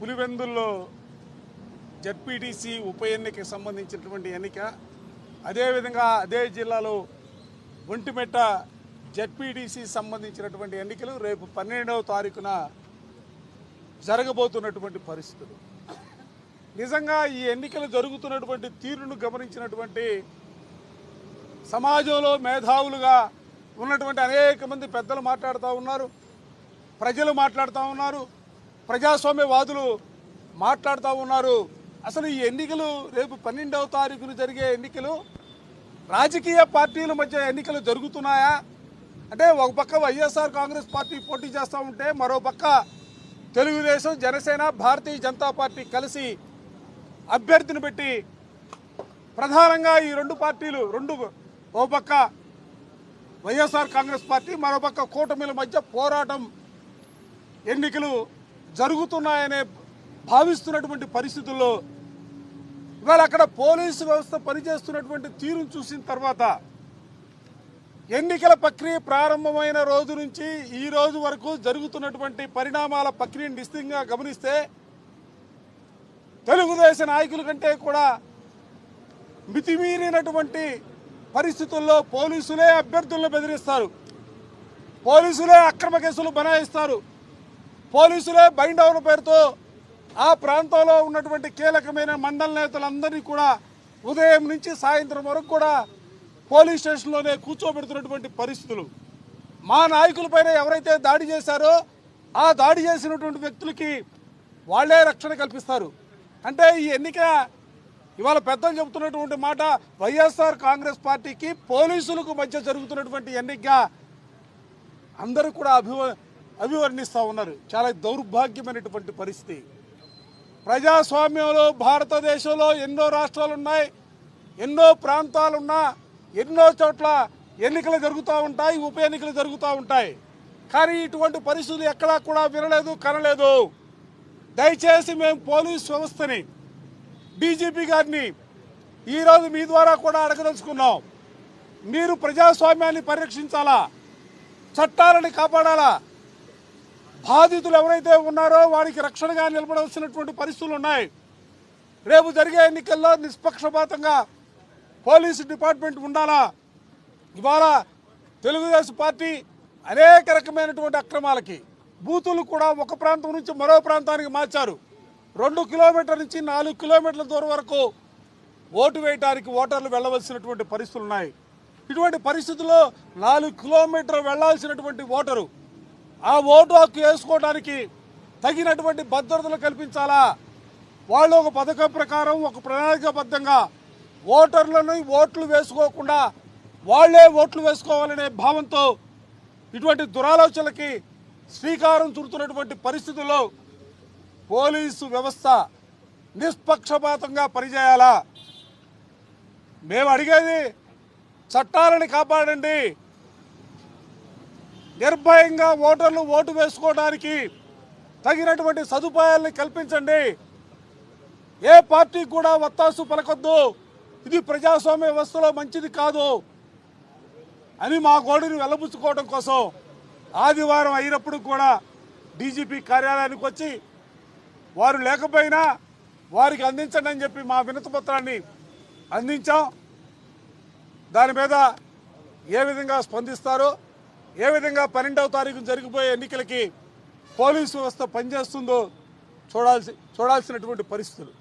పులివెందుల్లో జడ్పీటీసీ ఉప ఎన్నికకి సంబంధించినటువంటి ఎన్నిక. అదేవిధంగా అదే జిల్లాలో ఒంటిమెట్ట జడ్పీటీసీ సంబంధించినటువంటి ఎన్నికలు రేపు పన్నెండవ తారీఖున జరగబోతున్నటువంటి పరిస్థితులు. నిజంగా ఈ ఎన్నికలు జరుగుతున్నటువంటి తీరును గమనించినటువంటి సమాజంలో మేధావులుగా ఉన్నటువంటి అనేక మంది పెద్దలు మాట్లాడుతూ ఉన్నారు ప్రజలు మాట్లాడుతూ ఉన్నారు. ప్రజాస్వామ్యవాదులు మాట్లాడుతూ ఉన్నారు. అసలు ఈ ఎన్నికలు రేపు పన్నెండవ తారీఖున జరిగే ఎన్నికలు రాజకీయ పార్టీల మధ్య ఎన్నికలు జరుగుతున్నాయా? అంటే ఒక పక్క వైఎస్ఆర్ కాంగ్రెస్ పార్టీ పోటీ చేస్తూ ఉంటే మరో పక్క తెలుగుదేశం జనసేన భారతీయ జనతా పార్టీ కలిసి అభ్యర్థిని పెట్టి ప్రధానంగా ఈ రెండు పార్టీలు రెండు ఓ పక్క వైఎస్ఆర్ కాంగ్రెస్ పార్టీ మరో పక్క కూటమిల మధ్య పోరాటం ఎన్నికలు జరుగుతున్నాయనే భావిస్తున్నటువంటి పరిస్థితుల్లో ఇవాళ అక్కడ పోలీసు వ్యవస్థ పనిచేస్తున్నటువంటి తీరును చూసిన తర్వాత ఎన్నికల ప్రక్రియ ప్రారంభమైన రోజు నుంచి ఈ రోజు వరకు జరుగుతున్నటువంటి పరిణామాల ప్రక్రియను నిశ్చితంగా గమనిస్తే తెలుగుదేశం నాయకుల కంటే కూడా మితిమీరినటువంటి పరిస్థితుల్లో పోలీసులే అభ్యర్థులను బెదిరిస్తారు. పోలీసులే అక్రమ కేసులు బనాయిస్తారు. పోలీసులే బైండ్ పేరుతో ఆ ప్రాంతంలో ఉన్నటువంటి కీలకమైన మండల నేతలందరినీ కూడా ఉదయం నుంచి సాయంత్రం వరకు కూడా పోలీస్ స్టేషన్లోనే కూర్చోబెడుతున్నటువంటి పరిస్థితులు. మా నాయకులపైన ఎవరైతే దాడి చేశారో ఆ దాడి చేసినటువంటి వ్యక్తులకి వాళ్ళే రక్షణ కల్పిస్తారు. అంటే ఈ ఎన్నిక ఇవాళ పెద్దలు చెబుతున్నటువంటి మాట వైఎస్ఆర్ కాంగ్రెస్ పార్టీకి పోలీసులకు మధ్య జరుగుతున్నటువంటి ఎన్నిక అందరూ కూడా అభివ అభివర్ణిస్తూ ఉన్నారు. చాలా దౌర్భాగ్యమైనటువంటి పరిస్థితి. ప్రజాస్వామ్యంలో భారతదేశంలో ఎన్నో రాష్ట్రాలు ఉన్నాయి ఎన్నో ప్రాంతాలున్నా ఎన్నో చోట్ల ఎన్నికలు జరుగుతూ ఉంటాయి ఉప ఎన్నికలు జరుగుతూ ఉంటాయి. కానీ ఇటువంటి పరిస్థితులు ఎక్కడా కూడా వినలేదు కనలేదు. దయచేసి మేము పోలీస్ వ్యవస్థని డీజీపీ గారిని ఈరోజు మీ ద్వారా కూడా అడగదలుచుకున్నాం. మీరు ప్రజాస్వామ్యాన్ని పరిరక్షించాలా? చట్టాలని కాపాడాలా? బాధితులు ఎవరైతే ఉన్నారో వారికి రక్షణగా నిలబడవలసినటువంటి పరిస్థితులు ఉన్నాయి. రేపు జరిగే ఎన్నికల్లో నిష్పక్షపాతంగా పోలీసు డిపార్ట్మెంట్ ఉండాలా? ఇవాళ తెలుగుదేశం పార్టీ అనేక రకమైనటువంటి అక్రమాలకి బూతులు కూడా ఒక ప్రాంతం నుంచి మరో ప్రాంతానికి మార్చారు. రెండు కిలోమీటర్ల నుంచి నాలుగు కిలోమీటర్ల దూరం వరకు ఓటు వేయటానికి ఓటర్లు వెళ్ళవలసినటువంటి పరిస్థితులు ఉన్నాయి. ఇటువంటి పరిస్థితుల్లో నాలుగు కిలోమీటర్లు వెళ్ళాల్సినటువంటి ఓటరు ఆ ఓటు హక్కు వేసుకోవడానికి తగినటువంటి భద్రతలు కల్పించాలా? వాళ్ళు ఒక పథకం ప్రకారం ఒక ప్రణాళికాబద్ధంగా ఓటర్లను ఓట్లు వేసుకోకుండా వాళ్ళే ఓట్లు వేసుకోవాలనే భావంతో ఇటువంటి దురాలోచనలకి శ్రీకారం చుడుతున్నటువంటి పరిస్థితుల్లో పోలీసు వ్యవస్థ నిష్పక్షపాతంగా పనిచేయాలా? మేము అడిగేది చట్టాలని కాపాడండి నిర్భయంగా ఓటర్లు ఓటు వేసుకోవడానికి తగినటువంటి సదుపాయాలను కల్పించండి. ఏ పార్టీ కూడా వత్తాసు పలకొద్దు. ఇది ప్రజాస్వామ్య వ్యవస్థలో మంచిది కాదు అని మా గోడుని వెలబుచ్చుకోవడం కోసం ఆదివారం అయినప్పుడు కూడా డీజీపీ కార్యాలయానికి వచ్చి వారు లేకపోయినా వారికి అందించండి అని చెప్పి మా వినతిపత్రాన్ని అందించాం. దాని మీద ఏ విధంగా స్పందిస్తారో ఏ విధంగా పన్నెండవ తారీఖు జరిగిపోయే ఎన్నికలకి పోలీసు వ్యవస్థ పనిచేస్తుందో చూడాల్సి చూడాల్సినటువంటి పరిస్థితులు.